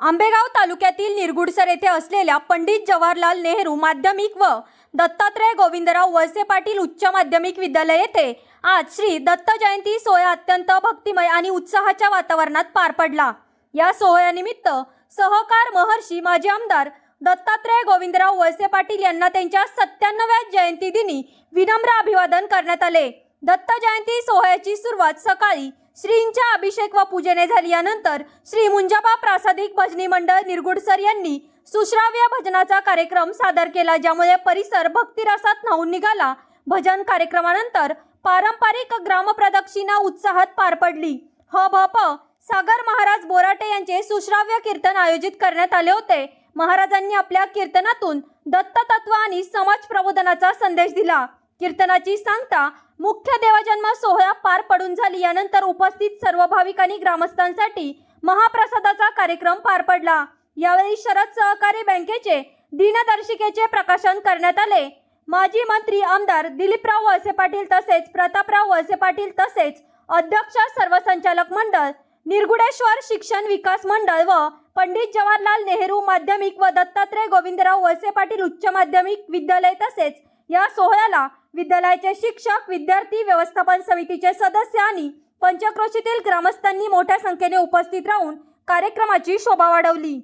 आंबेगाव तालुक्यातील निरगुडसर येथे असलेल्या पंडित जवाहरलाल नेहरू माध्यमिक व दत्तात्रय गोविंदराव वळसे पाटील उच्च माध्यमिक विद्यालय येथे आज श्री दत्त जयंती सोहळा अत्यंत भक्तिमय आणि उत्साहाच्या वातावरणात पार पडला. या सोहळ्यानिमित्त सहकार महर्षी माजी आमदार दत्तात्रय गोविंदराव वळसे पाटील यांना त्यांच्या सत्त्याण्णव्या जयंती दिनी विनम्र अभिवादन करण्यात आले. दत्त जयंती सोहळ्याची सुरुवात सकाळी श्रींच्या अभिषेक व पूजेने झाली यानंतर श्री मुंजाबा प्रासादिक भजनी मंडळ निरगुडसर यांनी सुश्राव्य भजनाचा कार्यक्रम सादर केला ज्यामुळे परिसर भक्तिरसात न्हावून निघाला. भजन कार्यक्रमानंतर पारंपरिक ग्रामप्रदक्षिणा उत्साहात पार पडली. ह भ प सागर महाराज बोराटे यांचे सुश्राव्य कीर्तन आयोजित करण्यात आले होते. महाराजांनी आपल्या कीर्तनातून दत्त तत्व आणि समाज प्रबोधनाचा संदेश दिला. कीर्तनाची सांगता मुख्य देवजन्म सोहळा पार पडून झाली. यानंतर उपस्थित सर्व भाविक आणि ग्रामस्थांसाठी महाप्रसादाचा कार्यक्रम पार पडला. यावेळी शरद सहकारी बँकेचे दिनदर्शिकेचे प्रकाशन करण्यात आले. माजी मंत्री आमदार दिलीपराव वळसे पाटील तसेच प्रतापराव वळसे पाटील तसेच अध्यक्ष सर्व संचालक मंडळ निर्गुडेश्वर शिक्षण विकास मंडळ व पंडित जवाहरलाल नेहरू माध्यमिक व दत्तात्रय गोविंदराव वळसे पाटील उच्च माध्यमिक विद्यालय तसेच या सोहळ्याला विद्यालयाचे शिक्षक विद्यार्थी व्यवस्थापन समितीचे सदस्य आणि पंचक्रोशीतील ग्रामस्थांनी मोठ्या संख्येने उपस्थित राहून कार्यक्रमाची शोभा वाढवली.